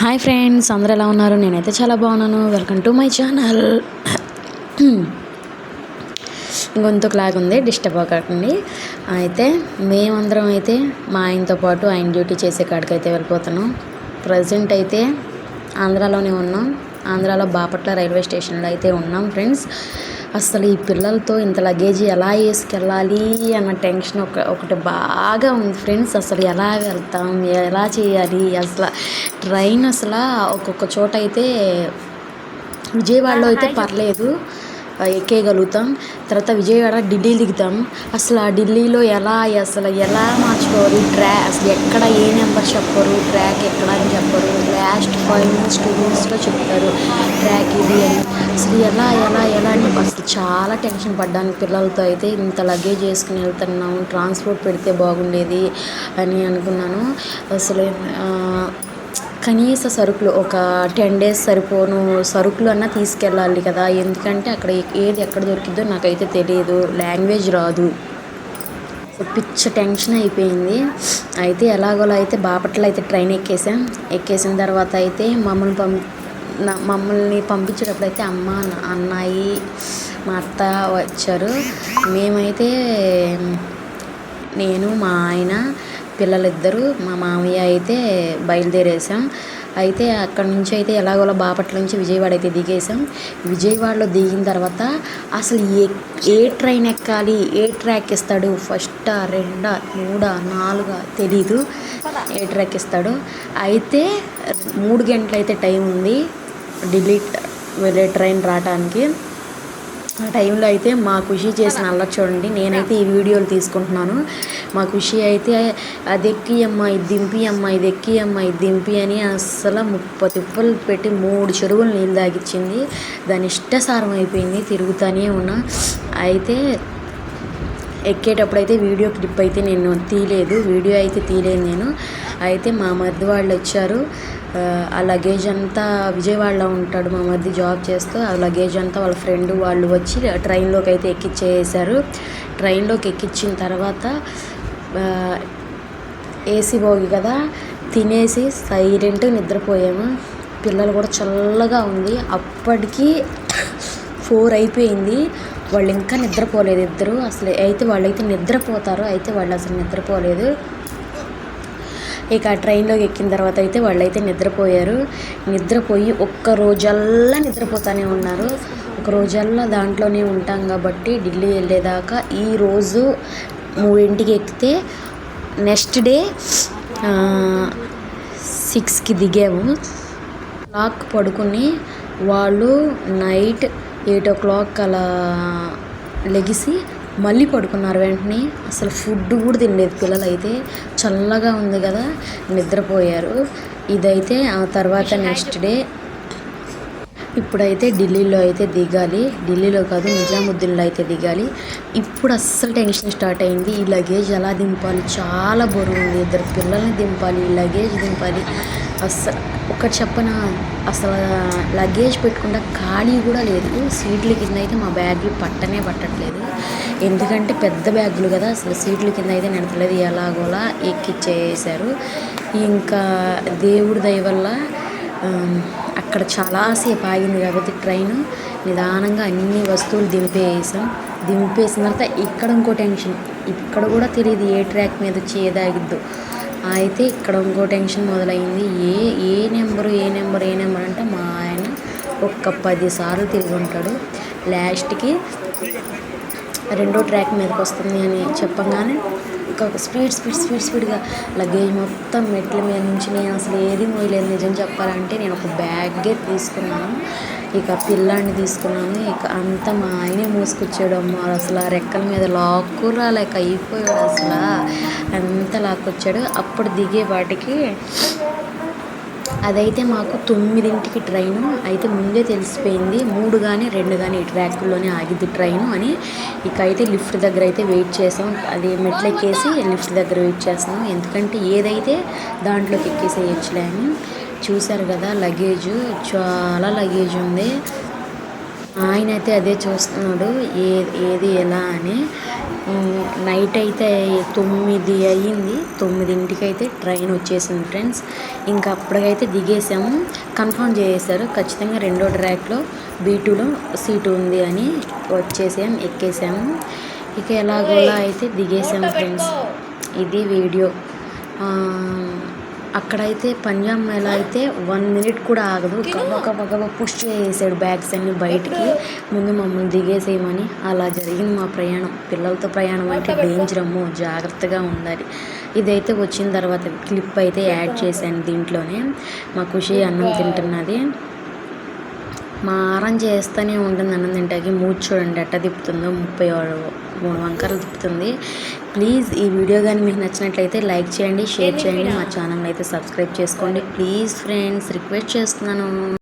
Hi friends అందరు ఎలా ఉన్నారు? నేనైతే చాలా బాగున్నాను. వెల్కమ్ టు మై ఛానల్ గొంతుకు లాగా ఉంది డిస్టర్బ్ అవ్వకండి. అయితే మేమందరం అయితే మా ఆయనతో పాటు ఆయన డ్యూటీ చేసే కాడికి అయితే వెళ్ళిపోతున్నాం. ప్రజెంట్ అయితే ఆంధ్రాలోనే ఉన్నాం. ఆంధ్రాలో బాపట్ల రైల్వే స్టేషన్లో అయితే ఉన్నాం ఫ్రెండ్స్. అసలు ఈ పిల్లలతో ఇంత లగేజ్ ఎలా వేసుకెళ్ళాలి అన్న టెన్షన్ ఒక ఒకటి బాగా ఉంది ఫ్రెండ్స్. అసలు ఎలా వెళ్తాం ఎలా చేయాలి? అసలు ట్రైన్ అసలు ఒక్కొక్క చోట అయితే విజయవాడలో అయితే పర్లేదు. ఎక్కేయగలుగుతాం. తర్వాత విజయవాడ ఢిల్లీ దిగుతాం. అసలు ఆ ఢిల్లీలో ఎలా అసలు ఎలా మార్చుకోవాలి ట్రా అసలు ఎక్కడ ఏ నెంబర్ చెప్పరు ట్రాక్ ఎక్కడ అని చెప్పరు. లాస్ట్ ఫైవ్ మినిట్స్ టూ మినిట్స్లో చెప్తారు. ట్రాక్ ఇది అని. అసలు ఎలా ఎలా ఎలా అని అసలు చాలా టెన్షన్ పడ్డాను పిల్లలతో అయితే. ఇంత లగేజ్ వేసుకుని వెళ్తున్నాము ట్రాన్స్పోర్ట్ పెడితే బాగుండేది అని అనుకున్నాను. అసలు కనీస సరుకులు ఒక టెన్ డేస్ సరిపోను సరుకులు అన్నా తీసుకెళ్ళాలి కదా. ఎందుకంటే అక్కడ ఏది ఎక్కడ దొరికిద్దో నాకైతే తెలియదు లాంగ్వేజ్ రాదు. పిచ్చ టెన్షన్ అయిపోయింది. అయితే ఎలాగోలా అయితే బాపట్ల అయితే ట్రైన్ ఎక్కేసాం. ఎక్కేసిన తర్వాత అయితే మమ్మల్ని పంపి మమ్మల్ని పంపించేటప్పుడు అయితే అమ్మ నా- అన్నయ్య మా అత్త వచ్చారు. మేమైతే నేను మా ఆయన పిల్లలిద్దరూ మా మామయ్య అయితే బయలుదేరేసాం అయితే అక్కడ నుంచి అయితే ఎలాగోలా బాపట్ల నుంచి విజయవాడ అయితే దిగేసాం విజయవాడలో దిగిన తర్వాత అసలు ఏ ఏ ట్రైన్ ఎక్కాలి ఏ ట్రాక్ ఇస్తాడు ఫస్టా రెండా మూడా నాలుగా తెలీదు. ఏ ట్రాక్ ఇస్తాడు అయితే మూడు గంటలు అయితే టైం ఉంది ఢిల్లీ వెళ్ళే ట్రైన్ రావటానికి. ఆ టైంలో అయితే మా ఖుషి చేసిన అల్లరి చూడండి. నేనైతే ఈ వీడియోలు తీసుకుంటున్నాను. మా ఖుషి అయితే అది ఎక్కి అమ్మ ఇది దింపి అమ్మ ఇది ఎక్కి అమ్మ ఇది దింపి అని అస్సలు ముప్పై తిప్పలు పెట్టి మూడు చెరువులు నీళ్ళు తాగిచ్చింది. దాని ఇష్టసారం అయిపోయింది. తిరుగుతానే ఉన్నా. అయితే ఎక్కేటప్పుడు అయితే వీడియో క్లిప్ అయితే నేను తీయలేదు. వీడియో అయితే తీయలేదు నేను. అయితే మా మరిది వాళ్ళు వచ్చారు. ఆ, లగేజ్ అంతా విజయవాడలో ఉంటాడు మా మరిది జాబ్ చేస్తూ. ఆ లగేజ్ అంతా వాళ్ళ ఫ్రెండ్ వాళ్ళు వచ్చి ట్రైన్లోకి అయితే ఎక్కిచ్చేసారు. ట్రైన్లోకి ఎక్కించిన తర్వాత ఏసీ భోగి కదా తినేసి సైలెంట్ నిద్రపోయాము. పిల్లలు కూడా చల్లగా ఉంది. అప్పటికి ఫోర్ అయిపోయింది. వాళ్ళు ఇంకా నిద్రపోలేదు ఇద్దరు. అసలు అయితే వాళ్ళైతే నిద్రపోతారు అయితే వాళ్ళు అసలు నిద్రపోలేదు. ఇక ఆ ట్రైన్లోకి ఎక్కిన తర్వాత అయితే వాళ్ళైతే నిద్రపోయారు. నిద్రపోయి ఒక్క రోజల్లా నిద్రపోతానే ఉన్నారు. ఒక రోజల్లా దాంట్లోనే ఉంటాం కాబట్టి ఢిల్లీ వెళ్ళేదాకా ఈ రోజు మూడింటికి ఎక్కితే నెక్స్ట్ డే సిక్స్కి దిగాము. లాక్ పడుకుని వాళ్ళు నైట్ ఎయిట్ ఓ క్లాక్ అలా లెగిసి మళ్ళీ పడుకున్నారు వెంటనే. అసలు ఫుడ్ కూడా తినలేదు పిల్లలు అయితే చల్లగా ఉంది కదా నిద్రపోయారు. ఇదైతే ఆ తర్వాత నెక్స్ట్ డే. ఇప్పుడైతే ఢిల్లీలో అయితే దిగాలి. ఢిల్లీలో కాదు నిజాముద్దీన్లో అయితే దిగాలి. ఇప్పుడు అస్సలు టెన్షన్ స్టార్ట్ అయింది. ఈ లగేజ్ ఎలా దింపాలి? చాలా బరువు ఉంది. ఇద్దరు పిల్లల్ని దింపాలి ఈ లగేజ్ దింపాలి. అస్సలు ఒకటి చెప్పన? అసలు లగేజ్ పెట్టుకుంటే ఖాళీ కూడా లేదు. సీట్ల కింద అయితే మా బ్యాగ్లు పట్టనే పట్టట్లేదు. ఎందుకంటే పెద్ద బ్యాగులు కదా అసలు సీట్ల కింద అయితే నిడతలేదు ఎలాగోలా ఎక్కిచ్చేసారు. ఇంకా దేవుడి దయ వల్ల అక్కడ చాలాసేపు ఆగింది కాబట్టి ట్రైన్ నిదానంగా అన్ని వస్తువులు దింపేసాం. దింపేసిన తర్వాత ఇక్కడ ఇంకో టెన్షన్. ఇక్కడ కూడా తెలియదు ఏ ట్రాక్ మీద వచ్చి అయితే ఇక్కడ ఇంకో టెన్షన్ మొదలైంది. ఏ ఏ నెంబరు ఏ నెంబర్ ఏ నెంబర్ అంటే మా ఆయన ఒక్క పది సార్లు తిరిగి ఉంటాడు. లాస్ట్కి రెండో ట్రాక్ మీదకి వస్తుంది అని చెప్పగానే స్పీడ్ స్పీడ్ స్పీడ్ స్పీడ్గా లగేజ్ మొత్తం మెట్ల మీద నుంచి నేను అసలు ఏది మోయలేదు. నిజం చెప్పాలంటే నేను ఒక బ్యాగే తీసుకున్నాను. ఇక పిల్లాన్ని తీసుకున్నాను. ఇక అంతా మా ఆయనే మోసుకొచ్చాడు. అమ్మ అసలు ఆ రెక్కల మీద లాక్కు రాలేక అయిపోయాడు అసలు. అంత లాక్కొచ్చాడు. అప్పుడు దిగే వాటికి అదైతే మాకు తొమ్మిదింటికి ట్రైను. అయితే ముందే తెలిసిపోయింది. మూడు కానీ రెండు కానీ ట్రాక్లోనే ఆగిద్ది ట్రైను అని. ఇక అయితే లిఫ్ట్ దగ్గర అయితే వెయిట్ చేసాం. అది మెట్లెక్కేసి లిఫ్ట్ దగ్గర వెయిట్ చేస్తాం ఎందుకంటే ఏదైతే దాంట్లోకి ఎక్కేసేయచ్చులే అని. చూశారు కదా లగేజ్. చాలా లగేజ్ ఉంది ఆయన అయితే అదే చూస్తున్నాడు. ఏ ఏది ఎలా అని. నైట్ అయితే తొమ్మిది అయ్యింది. తొమ్మిదింటికి అయితే ట్రైన్ వచ్చేసింది ఫ్రెండ్స్ ఇంకా అప్పటికైతే దిగేసాము. కన్ఫర్మ్ చేసేసారు. ఖచ్చితంగా రెండో ట్రాక్లో బీటూలో సీటు ఉంది అని వచ్చేసాం ఎక్కేసాము. ఇక ఎలాగోలా అయితే దిగేసాము ఫ్రెండ్స్ ఇది వీడియో అక్కడైతే పంజాబ్ మేళ అయితే వన్ మినిట్ కూడా ఆగదు. గబ గబ పుష్ చేసాడు బ్యాగ్స్ అన్ని బయటికి. ముందు మమ్మల్ని దిగేసేయమని అలా జరిగింది మా ప్రయాణం. పిల్లలతో ప్రయాణం అంటే డేంజర్ అమ్మో జాగ్రత్తగా ఉండాలి. ఇదైతే వచ్చిన తర్వాత క్లిప్ అయితే యాడ్ చేశాను దీంట్లోనే. మా ఖుషి అన్నం తింటున్నది. మా ఆరం చేస్తూనే ఉంటుంది అన్నం తింటాకి. మూడు చూడండి ఎట్ట తిప్పుతుందో. ముప్పై మూడు వంకరలు తిప్పుతుంది. ప్లీజ్ ఈ వీడియో కానీ మీకు నచ్చినట్లయితే లైక్ చేయండి షేర్ చేయండి. మా ఛానల్ అయితే సబ్స్క్రైబ్ చేసుకోండి. ప్లీజ్ ఫ్రెండ్స్ రిక్వెస్ట్ చేస్తున్నాను.